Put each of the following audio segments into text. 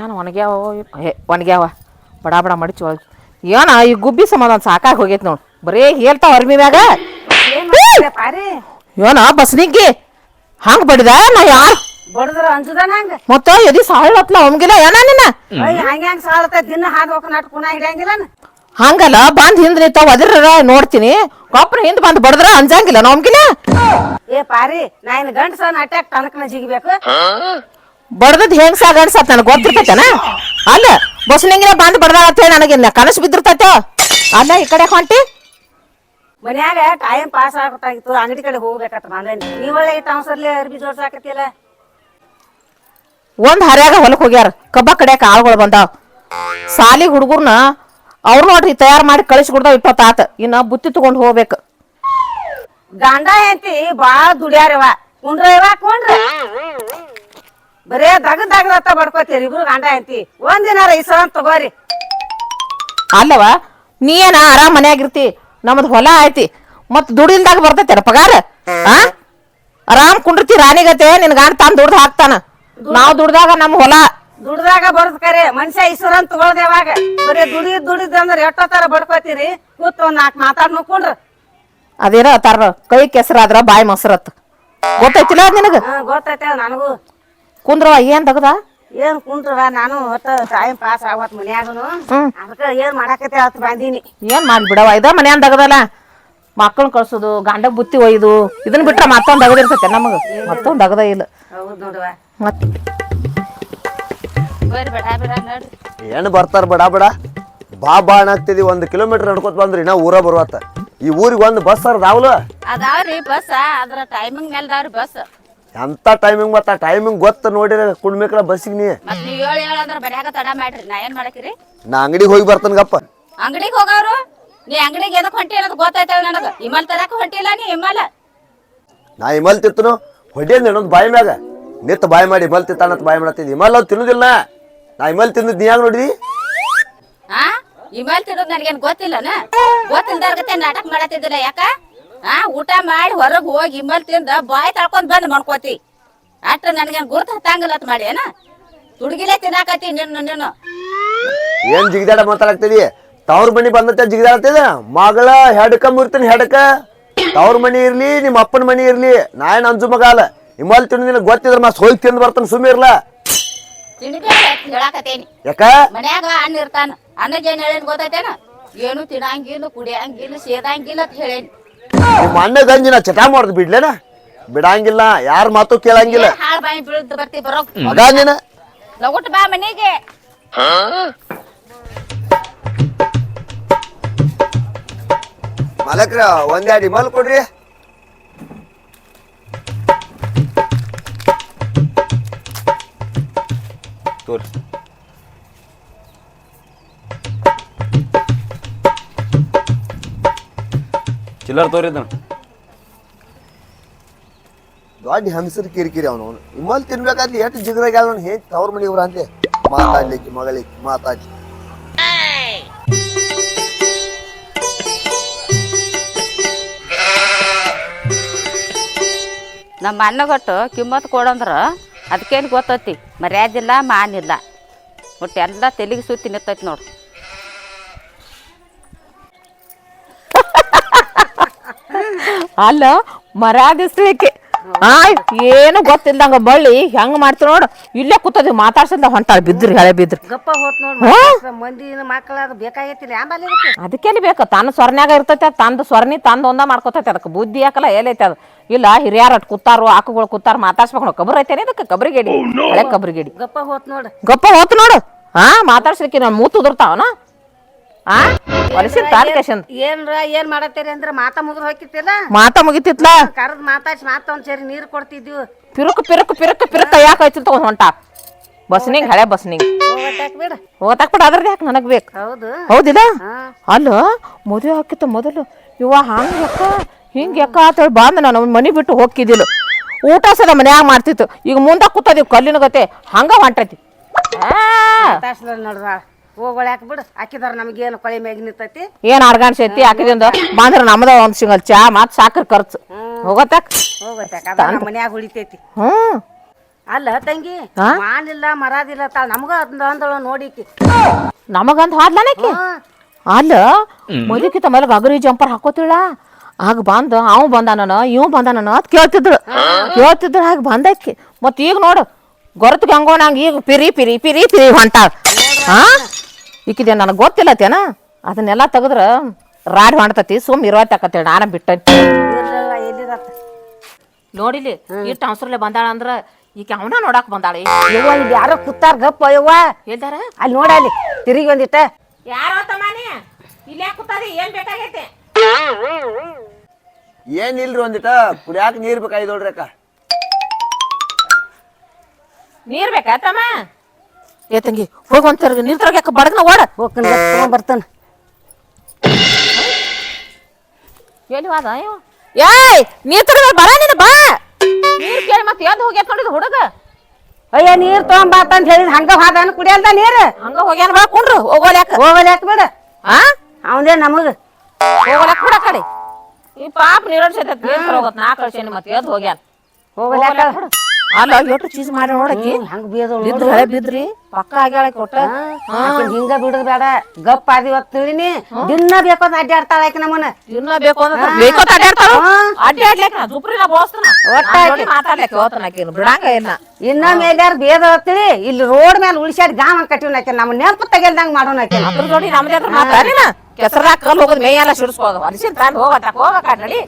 ಏನು ಒಣಗ್ಯಾವ ಹೇ ಒಣಗ್ಯಾವ. ಬಡ ಬಡ ಮಡಿ ಒಳಗೆ. ಏನ ಈ ಗುಬ್ಬಿ ಸಮಾಧಾನ ಸಾಕಾಗಿ ಹೋಗೈತಿ ನೋಡು. ಬರೇ ಹೇಳ್ತಾವ ಅರ್ಮಿ ಮ್ಯಾಗ. ಏನ್ ಬಸ್ನಿಗ್ಗಿ ಹಂಗ ಬಡಿದ ನಾ ಯಾರು? ಬಡದ್ರ ಅಂಜುದನ ಹಂಗ? ಮತ್ತ ಎದಿ ಹತ್ಲ ಒಮ್ಗಿಲ್ಲ ಏನ ನಿನ್ನ? ಹಂಗ ಹೆಂಗ್ ಸಾಳತ್ತ ದಿನ ಹಾದ್ ಹೋಗ ನಾಟ್ ಕುಣ ಹಿಡಿಯಂಗಿಲ್ಲ ಹಂಗಲ್ಲ ಬಂದ್ ಹಿಂದ್ ನಿಂತಾವ ಅದ್ರ ನೋಡ್ತೀನಿ. ಕೊಪ್ಪನ ಹಿಂದ್ ಬಂದ್ ಬಡದ್ರ ಅಂಜಂಗಿಲ್ಲ ನಮ್ಗಿಲ್ಲ ಏ ಪಾರಿ ನಾ ಇನ್ ಗಂಡಸ ಅಟ್ಯಾಕ್ ತನಕನ ಜಿಗಿಬೇಕು? ಬಡ್ದದ್ ಹೆಂಗ್ ಸಾಗಾಡ್ಸತ್ ನನಗೆ ಗೊತ್ತಿರ್ತೈತನ? ಅಲ್ಲ ಬಸ್ನಿಂಗಿನ ಬಂದ್ ಬಡ್ದಾಳ ಅಂತ ಹೇಳಿ ನನಗೆ ಕನಸು ಬಿದ್ದಿರ್ತೈತ? ಅಲ್ಲ ಈ ಕಡೆ ಹೊಂಟಿ. ಮನ್ಯಾಗ ಟೈಮ್ ಪಾಸ್ ಆಗತ್ತಾಗಿತ್ತು ಅಂಗಡಿ ಕಡೆ ಹೋಗ್ಬೇಕತ್ತ ಬಂದೇನಿ ನೀವಳೆ ಟೌನ್ಸರ್ಲಿ ಅರ್ಬಿ ಜೋಡ್ಸಾಕತ್ತಿಲ್ಲ ಒಂದ್ ಹರ್ಯಾಗ ಹೊಲಕ್ ಹೋಗ್ಯಾರ. ಕಬ್ಬ ಕಡೆಯಕ ಆಳ್ಗಳು ಬಂದಾವ್. ಸಾಲಿ ಹುಡುಗರ್ನ ಅವ್ರು ನೋಡ್ರಿ ತಯಾರ್ ಮಾಡಿ ಕಳಿಸಿ ಕೊಡ್ದಾವ್ ಇಪ್ಪತ್ತಾತ. ಇನ್ನ ಬುತ್ತಿ ತಗೊಂಡ್ ಹೋಗ್ಬೇಕು. ಗಂಡ ಹೆಂಡತಿ ಬಾಳ ದುಡ್ಯಾರವ ಕುಂಡ್ರವ ಕುಂಡ್ರ. ಬರೇ ದಗ ದಗದತ್ತ ಬಡ್ಕೋತೀರಿ ಇಬ್ರು ಗಂಡ ಐತಿ ಒಂದಿನಾರ ಈ ಸಲ ತಗೋರಿ. ಅಲ್ಲವ ನೀ ಏನ ಆರಾಮ್ ಮನ್ಯಾಗಿರ್ತಿ ನಮ್ದು ಹೊಲ ಐತಿ ಮತ್ ದುಡಿಲ್ದಾಗ ಬರ್ತೈತೆ ಪಗಾರ? ಆ? ಆರಾಮ್ ಕುಂಡಿರ್ತಿ ರಾಣಿಗತೆ ನಿನ್ ಗಂಡ ತಾನ್ ದುಡ್ದು ಹಾಕ್ತಾನ. ನಾವ್ ದುಡ್ದಾಗ ನಮ್ ಹೊಲ. ದುಡ್ದಾಗ ಬರೋದ್ ಕರೆ ಮನುಷ್ಯ ಈಶ್ವರ ತಗೊಳ್ದೇವಾಗ ತಗೊಳ್ದ ಯಾವಾಗ? ಬರೀ ದುಡಿ ದುಡಿದ್ ಅಂದ್ರೆ ಎಷ್ಟೋ ತರ ಬಡ್ಕೋತೀರಿ? ಕೂತ್ ಒಂದ್ ನಾಲ್ಕು ಮಾತಾಡ್ ನೋಡ್ಕೊಂಡ್ರ. ಅದೇನೋ ತಾರ ಕೈ ಕೆಸರಾದ್ರ ಬಾಯಿ ಮೊಸರತ್. ಗೊತ್ತೈತಿಲ್ಲ ನಿನಗ? ಗೊತ್ತೈತೆ ನನಗೂ. ಕುಂದ್ರವ ಏನ್ ತಗದ? ಏನ್ ಕುಂದ್ರವ? ನಾನು ಒಟ್ಟ ಟೈಮ್ ಪಾಸ್ ಆಗತ್ ಮನ್ಯಾಗನು. ಅದಕ್ಕ ಏನ್ ಮಾಡಾಕತ್ತೆ ಅವತ್ತು ಬಂದೀನಿ. ಏನ್ ಮಾಡಿ ಬಿಡವ? ಇದ ಮನ್ಯಾನ್ ತಗದಲ್ಲ. ಮಕ್ಕಳನ್ನ ಕಳ್ಸೋದು ಗಂಡ ಬುತ್ತಿ ಒಯ್ದು ಇದನ್ನ ಬಿಟ್ರ ಮತ್ತೊಂದ್ ಅಗದಿರ್ತೈತೆ ನಮಗ. ಮತ್ತೊಂದ್ ಅಗದ ಇಲ್ಲ. ಹೌದ್ ನೋಡುವ. ಏನು ಬರ್ತಾರ ಬಡ ಬಡ? ಬಾ ಬಾ ಅನ್ನಾಗ್ತಿದಿ. ಒಂದು ಕಿಲೋಮೀಟರ್ ನಡ್ಕೊತ ಬಂದ್ರಿ ನಾ ಊರ ಬರುವತ್ತ. ಈ ಊರಿಗೆ ಒಂದು ಬಸ್ ರಾವ್ಲು ಅದಾವ್ರಿ ಬಸ್ ಅದ್ರ ಟೈಮಿಂಗ್ ಮೇಲೆ ಅದಾವ್ರಿ ಬಸ್ ಎಂತ ಟೈಮಿಂಗ್ ಮತ್ತ ಟೈಮಿಂಗ್ ಗೊತ್ತ ನೋಡಿರ ಕುಡ್ಬೇಕಲ್ಲ ಬಸ್ಸಿಗೆ ನೀ. ಮತ್ ನೀವ್ ಮನ್ಯಾಗ ತಡ ಮಾಡ್ರಿ. ನಾ ಏನ್ ಮಾಡಕಿರಿ ನಾ ಅಂಗಡಿಗೆ ಹೋಗಿ ಬರ್ತೇನಗಪ್ಪ ಅಂಗಡಿಗೆ ಹೋಗವ್ರು? ನೀ ಅಂಗಡಿಗೆ ಎದಕ್ ಹೊಂಟಿ ಅನ್ನೋದು ಗೊತ್ತಾಯ್ತದ ನನಗ. ಇಮಲ್ ತರಕ ಹೊಂಟಿಲ್ಲ ನೀ ಇಮಲ್. ನಾ ಇಮಲ್ ತಿತ್ತನು ಹೊಡಿಯಂದ ಇನ್ನೊಂದು ಬಾಯಿ ಮ್ಯಾಗ. ನಿತ್ತ ಬಾಯಿ ಮಾಡಿ ಇಮಲ್ ತಿತ್ತಾನ ಬಾಯಿ ಮಾಡತ್ತಿದ್ದಿ ಇಮಲ್ ಅವ್ ತಿನ್ನುದಿಲ್ಲ. ನಾ ಇಮಲ್ ತಿಂದಿದ್ ನೀ ಯಾಕ ನೋಡಿದಿ? ಆ? ಇಮಲ್ ತಿನ್ನೋದು ನನಗೇನ್ ಗೊತ್ತಿಲ್ಲನ? ಗೊತ್ತಿಲ್ದಾರ್ಗತೆ ನಾಟಕ ಮಾಡತ್ತಿದ್ದಿಲ್ಲ ಯಾಕ? ಆ ಊಟ ಮಾಡಿ ಹೊರಗೆ ಹೋಗಿ ಇಮಲ್ ತಿಂದ ಬಾಯ್ ತಳ್ಕೊಂಡ್ ಬಂದ್ ಮಾಡ್ಕೋತಿ ಅಟ್ರ ನನಗೆ ಗುರ್ತ ಹತ್ತಂಗಿಲ್ಲ ಅಂತ ಮಾಡಿ ಏನ? ತುಡುಗಿಲೇ ತಿನ್ನಾಕತಿ ನಿನ್ನ ನಿನ್ನ. ಏನ್ ಜಿಗಿದಾಡ ಮಾತಾಡಕ್ತಿದಿ? ತವ್ರ ಮನಿ ಬಂದತ್ತೆ ಜಿಗಿದಾಡ್ತಿದ ಮಗಳ ಹೆಡಕ ಮುರ್ತೀನಿ ಹೆಡ್ಕ. ತವ್ರ ಮನಿ ಇರ್ಲಿ ನಿಮ್ಮ ಅಪ್ಪನ ಮನಿ ಇರ್ಲಿ. ನಾ ಏನ್ ಅಂಜು ಮಗಾಲ ಅಲ್ಲ. ತಿನ್ನ ತಿನ್ನೋದಿನ ಗೊತ್ತಿದ್ರ ಮಸ್ ಹೋಗಿ ತಿಂದ್ ಬರ್ತಾನ ಸುಮ್ಮನೆ ಇರ್ಲ. ಹೇಳಾಕತ್ತೇನಿ. ಯಾಕ? ಮನ್ಯಾಗ ಅಣ್ಣ ಇರ್ತಾನ. ಅನ್ನ ಜೇನ್ ಹೇಳೇನ್ ಗೊತ್ತೈತೇನ? ಏನು ತಿನ್ನಂಗಿಲ್ಲ ಕುಡಿಯಂಗಿಲ್ಲ ಸೇದಂಗಿಲ್ಲ ಅಂತ ಹೇಳೇನಿ. ನಿಮ್ಮ ಅಣ್ಣ ಗಂಜಿ ನಾ ಚಟ ಮಾಡ್ದು ಬಿಡ್ಲೇನ? ಬಿಡಂಗಿಲ್ಲ ಯಾರ ಮಾತು ಕೇಳಂಗಿಲ್ಲ. ಹಾಳ್ ಬಾಯಿ ಬೀಳ್ದು ಬರ್ತಿ ಬರೋ. ಮಗ ನೀನ ಲಗುಟ್ ಬಾ ಮನೆಗೆ. ಮಲಕ್ರ ಒಂದೆರಡು ಇಮಲ್ ಕೊಡ್ರಿ. ತೋರಿ. ಚಿಲ್ಲರ್ ತೋರಿದ್ದಾನ ದೊಡ್ಡ ಹಂಸರ್ ಕಿರಿಕಿರಿ ಅವನು. ಅವನು ಇಮಲ್ ತಿನ್ಬೇಕಾದ್ರೆ ಎಷ್ಟು ಜಿಗ್ರಾಗ ಅವನು ಹೇಗೆ ತವ್ರ ಮನಿ ಇವ್ರ ಅಂತೆ ಮಾತಾಡ್ಲಿಕ್ಕೆ ಮಗಳಿಗೆ ಮಾತಾಡ್ಲಿ. ನಮ್ಮ ಅಣ್ಣಗೊಟ್ಟು ಕಿಮ್ಮತ್ ಕೊಡಂದ್ರ ಅದಕ್ಕೇನು ಗೊತ್ತೈತಿ? ಮರ್ಯಾದಿಲ್ಲ ಮಾನಿಲ್ಲ. ಒಟ್ಟು ಎಲ್ಲ ತೆಲಿಗೆ ಸುತ್ತಿ ನಿಂತೈತಿ ನೋಡು. ಅಲ್ಲ ಮರ್ಯಾದಿಸ್ಲಿಕ್ಕೆ. ಆಗಿಸ್ಲಿಕ್ಕೆ ಏನು ಗೊತ್ತಿಲ್ದಂಗ ಬಳ್ಳಿ ಹೆಂಗ್ ಮಾಡ್ತೀರ ನೋಡು. ಇಲ್ಲೇ ಕೂತದ ಮಾತಾಡ್ಸಂದ ಹೊಂಟಾಳ ಬಿದ್ರಿ ಹಳೆ ಬಿದ್ರಿ. ಗಪ್ಪ ಹೋತ್ ನೋಡ್ ಮಂದಿ ಮಕ್ಕಳ ಅದು ಬೇಕಾಗೈತಿಲ್ಲ ಆಂಬಲ್ಲಿ ಇದಕ್ಕೆ? ಬೇಕು? ತನ್ನ ಸ್ವರ್ನ್ಯಾಗ ಇರ್ತೈತೆ ತಂದು ಸ್ವರ್ನಿ ತಂದು ಒಂದ ಮಾಡ್ಕೊತೈತೆ ಅದಕ್ಕೆ ಬುದ್ಧಿ ಯಾಕಲ್ಲ ಏನೈತೆ ಅದು. ಇಲ್ಲ ಹಿರಿಯರ್ ಅಟ್ ಕೂತಾರು ಆಕುಗಳು ಕೂತಾರ ಮಾತಾಡ್ಸ್ಬೇಕು ನೋಡ್ ಕಬ್ರ ಐತೇನೆ ಇದಕ್ಕೆ? ಕಬ್ರಿಗೇಡಿ ಹಳೆ ಕಬ್ರಿಗೇಡಿ. ಗಪ್ಪ ಹೋತ್ ನೋಡ್. ಗಪ್ಪ ಹೋತ್ ನೋಡು. ಹಾ ಮಾತಾಡ್ಸ್ಲಿಕ್ಕೆ ನಾನು ಮೂತ್ ಉದುರ್ತಾವನ? ಆ? ವರ್ಷದ ತಾಲ್ಕೇಶನ್ ಏನ್ರ ಏನ್ ಮಾಡತ್ತೀರಿ ಅಂದ್ರ ಮಾತಾ ಮುಗಿದ್ ಹೋಗಿತ್ತಿಲ್ಲ ಮಾತಾ ಮುಗಿತಿತ್ಲ? ಕರೆದ್ ಮಾತಾಡ್ಸಿ ಮಾತ ಒಂದ್ ಸೇರಿ ನೀರ್ ಕೊಡ್ತಿದ್ವಿ. ಪಿರುಕು ಪಿರುಕು ಪಿರುಕು ಪಿರುಕ್ ಯಾಕೆ ಐತಿ ತಗೊಂಡ್ ಹೊಂಟ? ಬಸ್ನಿಂಗ್ ಹಳೆ ಬಸ್ನಿಂಗ್. ಹೋಗಟ್ಟಾಕ್ ಬಿಡ. ಹೋಗ್ತಾಕ್ ಬಿಡ ಅದ್ರದ್ದು ಯಾಕೆ ನನಗ್ ಬೇಕು? ಹೌದು. ಹೌದಿಲ್ಲ ಅಲ್ಲ ಮದುವೆ ಹಾಕಿತ್ತು ಮೊದಲು. ಇವ ಹಂಗ ಯಾಕ? ಹಿಂಗ ಯಾಕ ಅಂತೇಳಿ ಬಂದ ನಾನು ಮನಿ ಬಿಟ್ಟು ಹೋಗಿದ್ದಿಲ್ಲ ಊಟ ಸದ ಮನ್ಯಾಗ ಮಾಡ್ತಿತ್ತು. ಈಗ ಮುಂದ ಕೂತದಿವ್ ಕಲ್ಲಿನ ಗತೆ. ಹಂಗ ಹೊಂಟೈತಿ. ಆ, ಹೋಗೊಳ್ಯಾಕ ಬಿಡು? ಹಾಕಿದಾರ ನಮಗೇನು ಕೊಳೆ ಮ್ಯಾಗ ನಿಂತೈತಿ? ಏನು ಅರ್ಗಾಣ್ ಐತಿ ಹಾಕಿದಿಂದ? ಬಂದ್ರ ನಮ್ದ ಒಂದ್ ಸಿಂಗಲ್ ಚಾ ಮತ್ ಸಾಕ್ರ ಖರ್ಚು. ಹೋಗತ್ತಾಕ ಹೋಗತ್ತಾಕ ಅದ ನಮ್ಮ ಮನ್ಯಾಗ ಉಳಿತೈತಿ. ಹ್ಮ್. ಅಲ್ಲ ತಂಗಿ ಹಾ? ಮಾನಿಲ್ಲ ಮರಾದಿಲ್ಲ ತಾಳ ನಮಗ ಅಂದ ಅಂದಳ ನೋಡಿಕಿ. ನಮಗಂತ ಹಾದ್ಲಾನಕ್ಕೆ ಅಲ್ಲ ಮದುಕಿತ ಮೇಲೆ ಗಗರಿ ಜಂಪರ್ ಹಾಕೋತಿಳ ಆಗ ಬಂದ ಅವ್ ಬಂದಾನನ ಇವ್ ಬಂದಾನನ ಅಂತ ಕೇಳ್ತಿದ್ರು ಕೇಳ್ತಿದ್ರು ಹಾಗೆ ಬಂದಕ್ಕೆ ಮತ್ ಈಗ ನೋಡು ಗೊರತ್ ಗಂಗೋಣಂಗ ಈಗ ಪಿರಿ ಪಿರಿ ಪಿರಿ ಪಿರಿ ಹೊಂಟಾಳ ಹಾ ಈಕಿದೆ ನನಗೆ ಗೊತ್ತಿಲ್ಲತ್ತೇನ? ಅದನ್ನೆಲ್ಲ ತೆಗೆದ್ರ ರಾಡ್ ಸುಮ್ಮ ಸುಮ್ ಇರೋತಕತ್ತೇಳಿ ನಾನು ಬಿಟ್ಟ ಎಲ್ಲಿರತ್ತ? ನೋಡಿಲಿ ಇಷ್ಟು ಅವಸರಲೆ ಬಂದಾಳ ಅಂದ್ರ ಈಕ ಅವನ ನೋಡಾಕ್ ಬಂದಾಳ. ಯವ್ವ ಇಲ್ಲಿ ಯಾರೋ ಕೂತಾರ ಗಪ್ಪ ಯವ್ವ. ಎಲ್ದಾರ? ಅಲ್ಲಿ ನೋಡ ಅಲ್ಲಿ ತಿರುಗಿ ಬಂದಿಟ್ಟ ಯಾರೋ ತಮ್ಮನಿ? ಇಲ್ಲೇ ಕೂತದಿ? ಏನ್ ಬೇಕಾಗೈತೆ? ಏನ್ ಇಲ್ರಿ ಒಂದಿಟ ಕುಡಿಯಾಕ ನೀರ್ ಬೇಕಾಗಿ ನೋಡ್ರಿ ಅಕ್ಕ ನೀರ್ ಬೇಕಾ ತಮ್ಮ? ಏ ತಂಗಿ ಹೋಗ್ ಒಂದ್ ತಿರ್ಗ ನೀರ್ ತರಗ ಬಡಗ್ನ ಓಡ? ತಗೊಂಡ್ ಬರ್ತಾನ. ಎಲ್ಲಿ ವಾದ? ಇವ? ಏಯ್ ನೀರ್ ತರಗ ಬರ ನೀನು ಬಾ. ನೀರ್ ಕೇಳಿ ಮತ್ತೆ ಎದ್ದು ಹೋಗ್ಯಾತ ನೋಡಿದ ಹುಡುಗ. ಅಯ್ಯ ನೀರ್ ತಗೊಂಬಾತ ಬಾತ ಅಂತ ಹೇಳಿದ್ ಹಂಗ ಹಾದನ ಕುಡಿಯಲ್ದ ನೀರ್? ಹಂಗ ಹೋಗ್ಯಾನ ಬಾ ಕುಂಡ್ರು ಹೋಗೋಲ್ಯಾಕ ಹೋಗಲ್ಯಾಕ ಬಿಡ? ಆ? ಅವನೇ ನಮಗ. ಹೋಗೋಲ್ಯಾಕ ಬಿಡ ಕಡೆ? ಈ ಪಾಪ ನೀರಡ್ಸೈತೈತಿ ನೀರ್ ತರ ಹೋಗತ್ ನಾ ಕಳ್ಸೇನಿ ಮತ್ತೆ ಎದ್ದು ಹೋಗ್ಯಾನ. ಹೋಗಲ್ಯಾಕ ಅಲ್ಲ ಎಷ್ಟು ಚೀಸ್ ಮಾಡಿ ನೋಡಕಿ. ಹಂಗ ಬೀದೋಳು ಬಿದ್ರು ಹಳೆ ಬಿದ್ರಿ. ಪಕ್ಕ ಆಗ್ಯಾಳ ಕೊಟ್ಟ ಹಿಂಗ ಬಿಡುದ್ ಬೇಡ. ಗಪ್ಪ ಆದಿವತ್ ತಿಳಿನಿ. ದಿನ ಅಂತ ಅಡ್ಡಾಡ್ತಾಳ ಆಕಿ ನಮ್ಮನ್ನ. ಇನ್ನ ಬೇಕು ಅಂದ್ರೆ ಬೇಕೋ ಅಡ್ಡಾಡ್ತಾಳು ದುಪ್ರಿ ನಾ ಬೋಸ್ತನ. ಒಟ್ಟ ಆಕಿ. ಮಾತಾಡ್ಲಿಕ್ಕೆ ಹೋತನ ಆಕಿನ ಬಿಡಂಗ ಇಲ್ಲ ಇನ್ನ ಮೇಲ್ಯಾರ ಬೇದ ತಿಳಿ ಇಲ್ಲಿ ರೋಡ್ ಮೇಲೆ ಉಳಿಸಾಡಿ ಗಾಮ ಕಟ್ಟಿವ್ ಆಕಿ. ನಮ್ಮ ನೆನಪು ತೆಗೆಲ್ದಂಗ ಮಾಡೋಣ ಆಕಿ. ಅದ್ರ ನೋಡಿ ನಮ್ದೇ ಹತ್ರ ಮಾತಾಡಿನ ಕೆಸರಾಗ ಕಲ್ ಹೋಗೋದು ಮೇಯೆಲ್ಲ ಸಿಡಿಸ್ಕೋದು ಅರಿಸಿನ ತಂದು ಹೋಗತ್ತ ಹೋಗಕ್ಕ ನಡಿ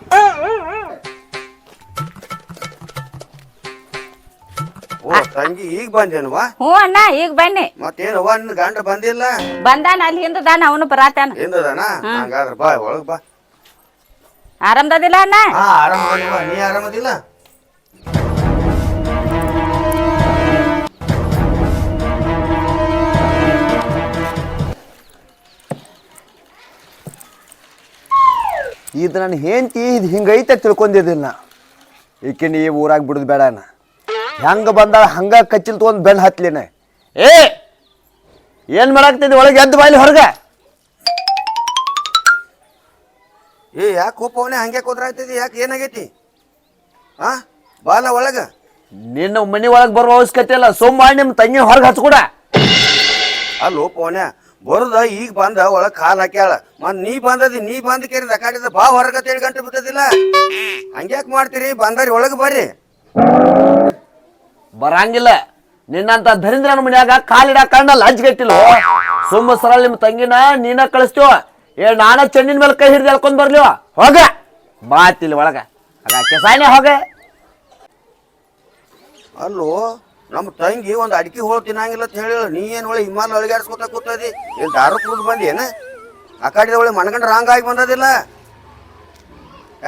ಓ ತಂಗಿ ಈಗ ಬಂದೇನವ ಹ್ಞೂ ಅಣ್ಣ ಈಗ ಬನ್ನಿ. ಮತ್ತೇನವ್ವ ನಿನ್ನ ಗಂಡ ಬಂದಿಲ್ಲ? ಬಂದಾನ ಅಲ್ಲಿ ಹಿಂದದಾನ ಅವನು ಬರಾತಾನ. ಹಿಂದದಾನ? ಹಂಗಾದ್ರ ಬಾ ಒಳಗ್ ಬಾ. ಆರಾಮದಿಲ್ಲ ಅಣ್ಣ? ಹಾ ಆರಾಮದಲ್ವ ನೀ ಆರಾಮದಿಲ್ಲ? ಇದು ನನ್ನ ಹೆಂಡತಿ ಇದು ಹಿಂಗೈತೆ ತಿಳ್ಕೊಂಡಿದ್ದಿಲ್ಲ. ಈಕೆ ನೀ ಊರಾಗ ಬಿಡುದು ಬೇಡ ನಾ ಹೆಂಗ ಬಂದಾಳ ಹಂಗ ಕಚ್ಚಿಲ್ ತೊಗೊಂಡು ಬೆನ್ ಹತ್ಲಿನ. ಏ ಏನು ಮಾಡಾಕ್ತಿದ್ದೆ ಒಳಗೆ ಎದ್ದು ಬಾಯ್ಲಿ ಹೊರಗ? ಏ ಯಾಕೆ ಕೋಪವನೇ ಹಂಗೆ ಕುದ್ರಾಯ್ತಿದಿ ಯಾಕೆ ಏನಾಗೈತಿ? ಹಾ ಬಾಲ ಒಳಗ. ನಿನ್ನ ಮನೆ ಒಳಗೆ ಬರುವ ಅವಶ್ಯಕತೆ ಇಲ್ಲ. ಸೋಮ ನಿಮ್ಮ ತಂಗಿ ಹೊರಗೆ ಹಚ್ಕೊಡ. ಅಲ್ಲೋ ಪೋನ್ಯ ಬರುದ ಈಗ ಬಂದ ಒಳಗ್ ಕಾಲ್ ಹಾಕ್ಯಾಳ. ಮತ್ ನೀ ಬಂದದಿ ನೀ ಬಂದ ಕೇರಿ ಕಾಡಿದ ಬಾ ಹೊರಗ ತೇಳಿ ಗಂಟೆ ಬಿಟ್ಟದಿಲ್ಲ ಹಂಗ್ಯಾಕ್ ಮಾಡ್ತೀರಿ? ಬಂದಾರಿ ಒಳಗ್ ಬರ್ರಿ. ಬರಂಗಿಲ್ಲ. ನಿನ್ನಂತ ಧರಿಂದ್ರನ ಮನ್ಯಾಗ ಕಾಲಿಡ ಕಂಡಲ್ಲ ಹಜ್ಗಟ್ಟಿಲ್ಲ ಸುಮ್ಮ ಸರಳ ನಿಮ್ಮ ತಂಗಿನ, ನೀನ ಕಳಿಸ್ತೀವ. ಏ, ನಾನ ಚೆನ್ನಿನ ಮೇಲೆ ಕೈ ಹಿಡಿದು ಎಳ್ಕೊಂಡ್ ಬರ್ಲಿವ. ಹೋಗ. ಬಾತಿಲ್ ಒಳಗ. ಆಗ ಕೆಸಾನೆ ಹೋಗ. ಅಲ್ಲೋ, ನಮ್ಮ ತಂಗಿ ಒಂದ್ ಅಡಿಕೆ ಹೋಳು ತಿನ್ನಂಗಿಲ್ಲ ಅಂತ ಹೇಳಿ ನೀ ಏನ್ ಒಳ್ಳೆ ಹಿಮಾಲ ಅಳಿಗಾಡ್ಸ್ಕೊತ ಕೂತದಿ? ಏನ್ ದಾರು ಕುಡಿದು ಬಂದಿ ಏನ? ಆ ಕಡೆ ಒಳ್ಳೆ ಮನಗಂಡ್ರ ರಾಂಗ್ ಆಗಿ ಬಂದದಿಲ್ಲ?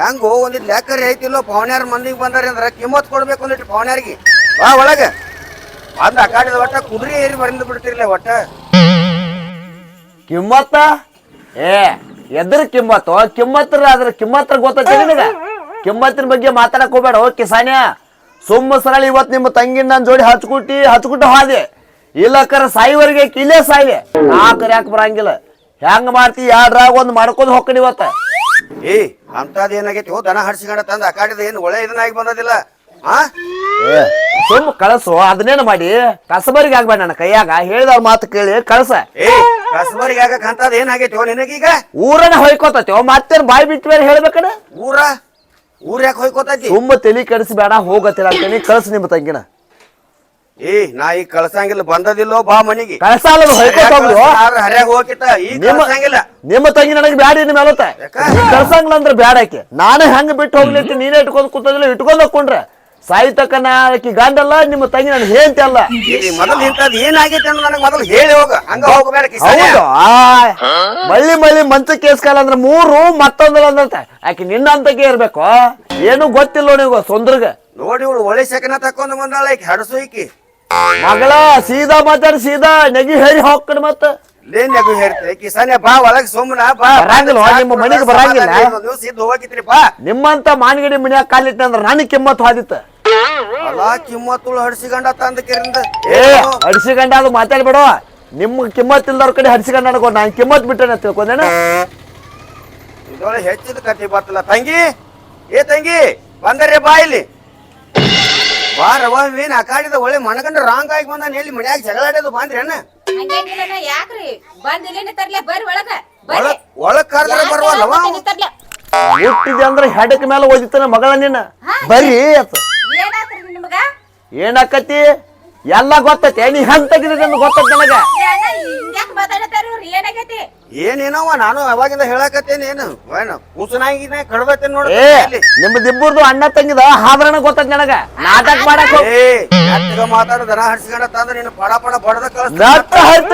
ಹೆಂಗೋ ಒಂದಿಟ್ಟು ಲೆಕ್ಕರಿ ಐತಿಲ್ಲೋ, ಪವನ್ಯಾರ ಮಂದಿಗೆ ಬಂದಾರಿ ಅಂದ್ರ ಕಿಮ್ಮತ್ ಕೊಡ್ಬೇಕು ಒಂದಿಟ್ಟು ಪವನ್ಯಾರಿಗೆ. ಬಾ ಒಳಗ. ಅಂದ ಅಕಾಡಿದ ಕಡೆ ಒಟ್ಟ ಕುದುರೆ ಏರಿ ಬರಿಂದ ಬಿಡ್ತಿರ್ಲ ಒಟ್ಟ. ಕಿಮ್ಮತ್ತ? ಏ ಎದ್ರ ಕಿಮ್ಮತ್ತು? ಕಿಮ್ಮತ್ರ ಅದ್ರ ಕಿಮ್ಮತ್ರ ಗೊತ್ತೈತಿ ನಿನಗ? ಕಿಮ್ಮತ್ತಿನ ಬಗ್ಗೆ ಮಾತಾಡಕ್ ಹೋಗ್ಬೇಡ ಓ ಕಿಸಾನ್ಯ. ಸುಮ್ಮ ಸರಳ ಇವತ್ ನಿಮ್ಮ ತಂಗಿನ ನನ್ನ ಜೋಡಿ ಹಚ್ಕುಟ್ಟಿ ಹಚ್ಕುಟ್ಟು ಹಾದೆ ಇಲ್ಲಕ್ಕರ ಸಾಯಿವರೆಗೆ ಇಲ್ಲೇ ಸಾಯಿವೆ. ನಾಲ್ಕರ ಯಾಕೆ ಬರಂಗಿಲ್ಲ? ಹೆಂಗ್ ಮಾಡ್ತಿ? ಯಾಡ್ರಾಗ ಒಂದ್ ಮಾಡ್ಕೊಂಡ್ ಹೊಕ್ಕಡಿ ಇವತ್ತ. ಏ ಅಂತದ್ ಏನಾಗೈತಿ? ಹೋ ದನ ಹಡ್ಸಿಕೊಂಡ ತಂದ ಅಕಾಡಿದ ಏನು ಒಳ್ಳೆ ಇದನ್ನಾಗಿ ಬಂದದಿಲ್ಲ. ಹಾ ಏ ಸುಮ್ ಕಳಸು ಅದನ್ನೇನು ಮಾಡಿ? ಕಸಬರಿಗೆ ಆಗ್ಬೇಡ ನನ್ನ ಕೈಯಾಗ. ಹೇಳಿದವ್ರ ಮಾತು ಕೇಳಿ ಕಳಸ. ಏ ಕಸ್ಬರಿಗೆ ಆಗಕ್ ಅಂತದ್ ಏನಾಗೈತಿ ನಿನಗೀಗ? ಊರನ್ನ ಹೊಯ್ಕೋತತಿ ಮತ್ತೇನ್ ಬಾಯಿ ಬಿಟ್ಟು ಬೇರೆ ಹೇಳ್ಬೇಕಣ ಊರ? ಊರ್ ಯಾಕೆ ಹೋಯ್ಕೋತೈತಿ? ತುಂಬ ತಲಿ ಕೆಡಿಸ್ಬೇಡ ಹೋಗತ್ತಿಲ್ಲ ಅಂತೇಳಿ ಕಳ್ಸ ನಿಮ್ಮ ತಂಗಿನ. ಏ ನಾ ಈಗ ಕಳ್ಸಂಗಿಲ್ಲ ಬಂದದಿಲ್ಲೋ ಬಾ ಮನಿಗೆ. ಕಳ್ಸಾಲ ಹೊಯ್ಕೋತ ಹೋಗ್ಲಿ ಹರ್ಯಾಗ ಹೋಗಿತ್ತ ಈಗ ನಿಮ್ಮ ಕಳ್ಸಂಗಿಲ್ಲ. ನಿಮ್ಮ ತಂಗಿ ನನಗೆ ಬ್ಯಾಡ ನಿಮ್ ಮೇಲತ್ತ. ಯಾಕ? ಕಳ್ಸಂಗಿಲ್ಲ ಅಂದ್ರೆ ಬ್ಯಾಡ ಆಕೆ. ನಾನು ಹೆಂಗ್ ಬಿಟ್ಟು ಹೋಗ್ಲಿಕ್ಕೆ ನೀನೇ ಇಟ್ಕೊಂಡ್ ಕೂತದಿಲ್ಲ ಇಟ್ಕೊಂಡ್ ಹೋಗ್ಕೊಂಡ್ರೆ. ಸಾಯ್ತಕ್ಕ ಗಾಂಡಲ್ಲ ಆಕಿ ಗಂಡಲ್ಲ ನಿಮ್ಮ ತಂಗಿ ನಾನು ಹೇಳ್ತಿ ಅಲ್ಲ. ಇಲ್ಲಿ ಮೊದಲು ಇಂಥದ್ ಏನಾಗೈತಿ ಅನ್ನೋ ನನಗೆ ಮೊದಲು ಹೇಳಿ ಹೋಗ. ಹಂಗ ಹೋಗಬೇಡ. ಹೌದು. ಆಯ್. ಮಳ್ಳಿ ಮಳ್ಳಿ ಮಂಚ ಕೇಸ್ಕಾಲ ಅಂದ್ರೆ ಮೂರು ಮತ್ತೊಂದಲ್ಲ ಆಕೆ ನಿನ್ನ ಅಂತಕ್ಕೆ ಇರ್ಬೇಕು. ಏನು ಗೊತ್ತಿಲ್ಲ ನೀವು ಸೊಂದ್ರಗ. ನೋಡಿ ಇವಳು ಒಳ್ಳೆ ಶಕನ ತಕೊಂಡ್ ಬಂದಾಳ ಈಕಿ ಹಡಸು ಈಕಿ. ಮಗಳ ಸೀದಾ ಮಾತಾಡಿ ಸೀದಾ ನೆಗಿ ಹೇಳಿ ಹೋಗ್ಕಡ್ ಮತ್ತ. ಲೇನ್ ನಗು ಹೇಳ್ತೀರಿ ಕಿಸಾನ್ಯ ಬಾ ಒಳಗ್ ಸುಮ್ಮನ ಬಾ. ಬರಂಗಿಲ್ಲ, ನಿಮ್ಮ ಮನೆಗೆ ಬರಂಗಿಲ್ಲ. ನೀವು ಸಿದ್ಧ ಹೋಗಿತ್ರಿ ಬಾ. ನಿಮ್ಮಂತ ಮಾನಗಡಿ ಮನ್ಯಾಗ ಕಾಲಿಟ್ಟ ಅಂದ್ರೆ ನನಗೆ ಕಿಮ್ಮತ್ ಹಾದಿತ್ತ. ಅಲ್ಲ ಕಿಮ್ಮತ್ತುಳು ಹಡ್ಸಿಕೊಂಡ ತಂದ ಕೆರಿಂದ. ಏ ಹಡ್ಸಿಗಂಡ ಅದು ಮಾತಾಡ್ಬೇಡ ನಿಮ್ಮ ಕಿಮ್ಮತ್ ಇಲ್ದವ್ರ ಕಡೆ ಹಡ್ಸಿಗಂಡ ಅನ್ಕೊ ನಾನು ಕಿಮ್ಮತ್ ಬಿಟ್ಟೆ ತಿಳ್ಕೊಂಡೇನ? ಹೆಚ್ಚಿದ ಕಟ್ಟಿ ಬರ್ತಲ್ಲ. ತಂಗಿ ಏ ತಂಗಿ ಬಂದರೆ ಬಾ ಇಲ್ಲಿ. ಬಾರವ ಏನ್ ಆ ಕಾಡಿದ ಒಳ್ಳೆ ಮನಗಂಡ ರಾಂಗ್ ಆಗಿ ಬಂದಾನ. ಹೇಳಿ ಮನ್ಯಾಗ ಜಗಳಾಡೋದು ಬಂದ್ರಿ ಅಣ್ಣ ಹಂಗೇನಿಲ್ಲ ಯಾಕ್ರಿ ತರ್ಲೆ ಬರ್ರಿ ಒಳಗ. ಒಳಗ್ ಕರ್ದ್ರೆ ಬರುವಲ್ಲವ ತರ್ಲೆ ಹುಟ್ಟಿದೆ ಅಂದ್ರೆ ಹೆಡಕ್ ಮೇಲೆ ಓದಿತಾನ ಮಗಳ ನಿನ್ನ ಬರ್ರಿ ಅತ್ತ ಏನಾತ್ರಿ ನಿಮ್ಗ? ಏನಾಕತಿ ಎಲ್ಲ ಗೊತ್ತೈತಿ ನೀ ಹೆಂಗ್ ಗೊತ್ತೈತಿ ನನಗ? ಹಿಂಗ್ಯಾಕ್ ಮಾತಾಡತಾರ ಇವ್ರು? ಏನಾಗೈತಿ? ಏನೇನವ ನಾನು ಅವಾಗಿಂದ ಹೇಳಕತ್ತೇನೆ ಏನು? ಏನು ಕೂಸನಾಗಿನ ಕಡ್ದತ್ತೇನೆ ನೋಡ ಏ ನಿಮ್ಮದಿಬ್ಬರದು ಅಣ್ಣ ತಂಗಿದ ಹಾದ್ರಣ ಗೊತ್ತೈತಿ ನನಗ? ನಾಟಕ ಮಾಡಕ್ ಹೋಗ್- ಮಾತಾಡ ದನ ಹಡ್ಸ್ಕೊಂಡ ತಂದ ನೀನು ಪಡ ಪಡ ಬಡದ ನಟ್ಟ ಹರಿತ